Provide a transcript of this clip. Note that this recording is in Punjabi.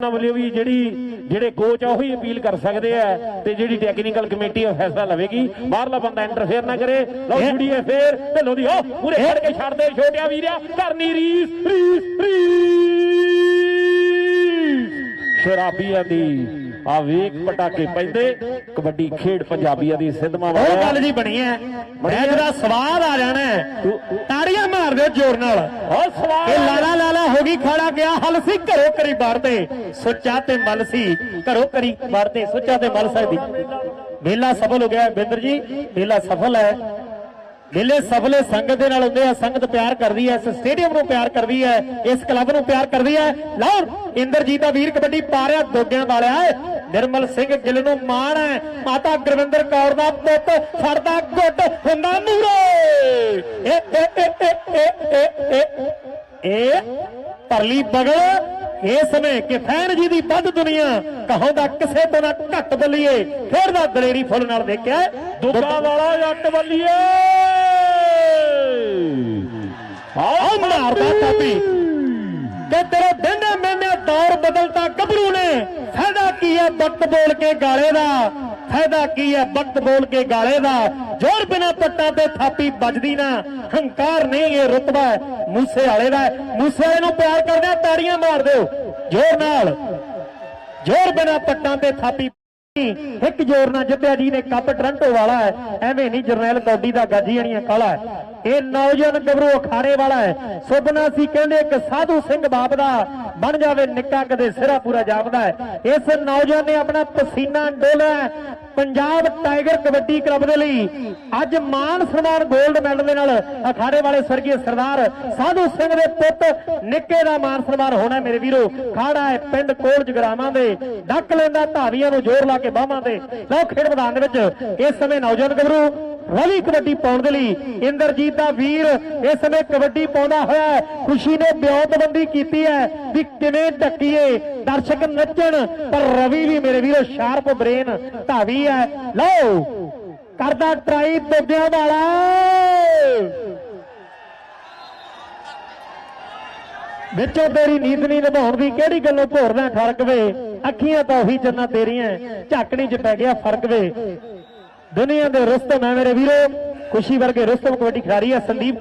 ਉਹਨਾਂ ਵੱਲੋਂ ਵੀ ਜਿਹੜੀ ਜਿਹੜੇ ਕੋਚ ਆ ਉਹੀ ਅਪੀਲ ਕਰ ਸਕਦੇ ਆ ਤੇ ਜਿਹੜੀ ਟੈਕਨੀਕਲ ਕਮੇਟੀ ਆ ਫੈਸਲਾ ਲਵੇਗੀ। ਬਾਹਰਲਾ ਬੰਦਾ ਇੰਟਰਫੇਅਰ ਨਾ ਕਰੇ। ਲਓ ਜੁੜੀਏ ਫੇਰ ਢਿੱਲੋਂ ਦੀ ਹੋ ਪੂਰੇ ਖੜ ਕੇ ਛੱਡ ਦੇ ਛੋਟਿਆ ਵੀਰਿਆ। ਕਰਨੀ ਰੀਸ ਰੀਸ ਰੀਸ। ਸ਼ਰਾਬੀਆਂ ਦੀ ਆ ਵੇਖ ਪਟਾਕੇ ਪੈਂਦੇ ਕਬੱਡੀ ਖੇਡ ਪੰਜਾਬੀਆਂ ਦੀ ਉਹ ਵਾਲਾ। ਗੱਲ ਜੀ ਬਣੀ ਹੈ ਮੈਚ ਦਾ ਸਵਾਦ ਆ ਜਾਣਾ ਹੈ। ਤਾੜੀਆਂ ਮਾਰ ਦਿਓ ਜ਼ੋਰ ਨਾਲ। ਉਹ ਸਵਾਲ ਇਹ ਲਾਲਾ ਲਾਲਾ ਹੋ ਗਈ ਖੜਾ ਗਿਆ ਹਲ ਸੀ ਘਰੋ ਕਰੀ ਵੜਦੇ ਸੁੱਚਾ ਤੇ ਮਲ ਸੀ ਘਰੋ ਕਰੀ ਵੜਦੇ ਸੁੱਚਾ ਤੇ ਮਲ ਸਕਦੀ ਮੇਲਾ ਸਫਲ ਹੋ ਗਿਆ ਬਿੰਦਰ ਜੀ ਮੇਲਾ ਸਫਲ ਹੈ। ਮੇਲੇ ਸਫਲੇ ਸੰਗਤ ਦੇ ਨਾਲ ਹੁੰਦੇ ਆ, ਸੰਗਤ ਪਿਆਰ ਕਰਦੀ ਐ ਇਸ ਸਟੇਡੀਅਮ ਨੂੰ ਪਿਆਰ ਕਰਦੀ ਐ ਇਸ ਕਲੱਬ ਨੂੰ ਪਿਆਰ ਕਰਦੀ ਐ ਲਓ, ਇੰਦਰਜੀਤ ਦਾ ਵੀਰ ਕਬੱਡੀ ਪਾ ਰਿਹਾ, ਦੋਗਿਆਂ ਵਾਲਿਆ ਨਿਰਮਲ ਸਿੰਘ ਗਿੱਲ ਨੂੰ ਮਾਣ ਐ ਮਾਤਾ ਗੁਰਵਿੰਦਰ ਕੌਰ ਦਾ ਪੁੱਤ ਫੜਦਾ ਗੁੱਟ, ਹੁੰਦਾ ਮੂਰੇ ਇਹ ਪਰਲੀ ਬਗਲ ਇਸ ਸਮੇਂ ਕਿ ਫੈਨ ਜੀ ਦੀ ਵੱਧ ਦੁਨੀਆ ਕਹੋਂਦਾ ਕਿਸੇ ਤੋਂ ਨਾ ਘੱਟ ਬੱਲੀਏ। ਫੇਰ ਦਾ ਦਲੇਰੀ ਫੁੱਲ ਨਾਲ ਦੇਖਿਆ ਦੁੱਗਾ ਵਾਲਾ ਜੱਟ ਬੱਲੀਏ ਆਹ ਮਾਰਦਾ ਤਾਪੀ ਤੇ ਤੇਰੇ ਦਿਨੇ ਮੈਨੇ ਦੌਰ ਬਦਲਤਾ ਗੱਭਰੂ ਨੇ। ਫਾਇਦਾ ਕੀ ਹੈ ਵਕਤ ਬੋਲ ਕੇ ਗਾਲੇ ਦਾ? ਫਾਇਦਾ ਕੀ ਹੈ ਵਕਤ ਬੋਲ ਕੇ ਗਾਲੇ ਦਾ? ਜ਼ੋਰ ਬਿਨਾ ਪੱਟਾਂ ਤੇ ਥਾਪੀ ਵੱਜਦੀ ਨਾ। ਹੰਕਾਰ ਨਹੀਂ, ਇਹ ਰੁਤਬਾ ਮੂਸੇ ਵਾਲੇ ਦਾ ਮੂਸੇ ਵਾਲੇ ਨੂੰ ਪਿਆਰ ਕਰਦੇ ਤਾੜੀਆਂ ਮਾਰ ਦਿਓ। ਜ਼ੋਰ ਨਾਲ। ਜ਼ੋਰ ਬਿਨਾ ਪੱਟਾਂ ਤੇ ਥਾਪੀ ਇੱਕ ਜ਼ੋਰ ਨਾਲ ਜਿੱਤਿਆ ਜੀ ਨੇ ਕੱਪ ਟਰੰਟੋ ਵਾਲਾ ਹੈ। ਐਵੇਂ ਨਹੀਂ ਜਰਨੈਲ ਕੌਡੀ ਦਾ ਗਾਜੀ ਜਣੀਆਂ ਕਾਲਾ ਹੈ। ਇਹ ਨੌਜਵਾਨ ਗੱਭਰੂ ਅਖਾੜੇ ਵਾਲਾ ਹੈ। ਸੁਪਨਾ ਸੀ ਕਹਿੰਦੇ ਇੱਕ ਸਾਧੂ ਸਿੰਘ ਬਾਪ ਦਾ ਬਣ ਜਾਵੇ, ਨਿੱਕਾ ਕਦੇ ਸਿਰਾ ਪੂਰਾ ਜਾਪਦਾ ਹੈ। ਇਸ ਨੌਜਵਾਨ ਨੇ ਆਪਣਾ ਪਸੀਨਾ ਡੋਲਿਆ ਪੰਜਾਬ ਟਾਈਗਰ ਕਬੱਡੀ ਕਲੱਬ ਦੇ ਲਈ ਅੱਜ ਮਾਨ ਸਨਮਾਨ 골ਡ ਮੈਡਲ ਦੇ ਨਾਲ ਅਖਾੜੇ ਵਾਲੇ ਸਵਰਗੀ ਸਰਦਾਰ ਸਾਧੂ ਸਿੰਘ ਦੇ ਪੁੱਤ ਨਿੱਕੇ ਦਾ ਮਾਨ ਸਨਮਾਨ ਹੋਣਾ ਮੇਰੇ ਵੀਰੋ। ਖਾੜਾ ਹੈ ਪਿੰਡ ਕੋਲ ਜਗਰਾਵਾਂ ਦੇ। ਡੱਕ ਲੈਂਦਾ ਧਾਵੀਆਂ ਨੂੰ ਜ਼ੋਰ ਲਾ ਕੇ ਬਾਹਾਂ ਤੇ। ਲਓ ਖੇਡ ਮੈਦਾਨ ਦੇ ਵਿੱਚ ਇਸ ਸਮੇਂ ਨੌਜਵਾਨ ਗੱਭਰੂ ਰਵੀ ਕਬੱਡੀ ਪਾਉਣ ਦੇ ਲਈ ਇੰਦਰਜੀਤ ਦਾ ਵੀਰ ਇਸ ਸਮੇਂ ਕਬੱਡੀ ਪਾਉਂਦਾ ਹੋਇਆ ਖੁਸ਼ੀ ਨੇ ਬਿਉਂਤਬੰਦੀ ਕੀਤੀ ਹੈ ਵੀ ਕਿਵੇਂ ਢੱਕੀਏ। ਦਰਸ਼ਕ ਨੱਚਣ, ਪਰ ਰਵੀ ਵੀ ਮੇਰੇ ਵੀਰੋ ਸ਼ਾਰਪ ਬ੍ਰੇਨ ਧਾਵੀ ਹੈ। ਲਓ, ਕਰਦਾ ਟਰਾਈ ਦੁੱਗਿਆਂ ਵਾਲਾ। ਵਿੱਚੋਂ ਤੇਰੀ ਨੀਤ ਨਹੀਂ ਨਿਭਾਉਣ ਦੀ ਕਿਹੜੀ ਗੱਲੋਂ ਭੋਰਦਾ ਠਰਕ ਵੇ? ਅੱਖੀਆਂ ਤਾਂ ਉਹੀ ਜੰਨਾ ਤੇਰੀਆਂ, ਝਾਕਣੀ 'ਚ ਪੈ ਗਿਆ ਫ਼ਰਕ ਵੇ। ਦੁਨੀਆ ਦੇ ਰੁਸਤਮ ਹੈ ਮੇਰੇ ਵੀਰੋ ਖੁਸ਼ੀ ਵਰਗੇ ਰੁਸਤਮ ਕਬੱਡੀ ਖਿਡਾਰੀ ਆ ਸੰਦੀਪ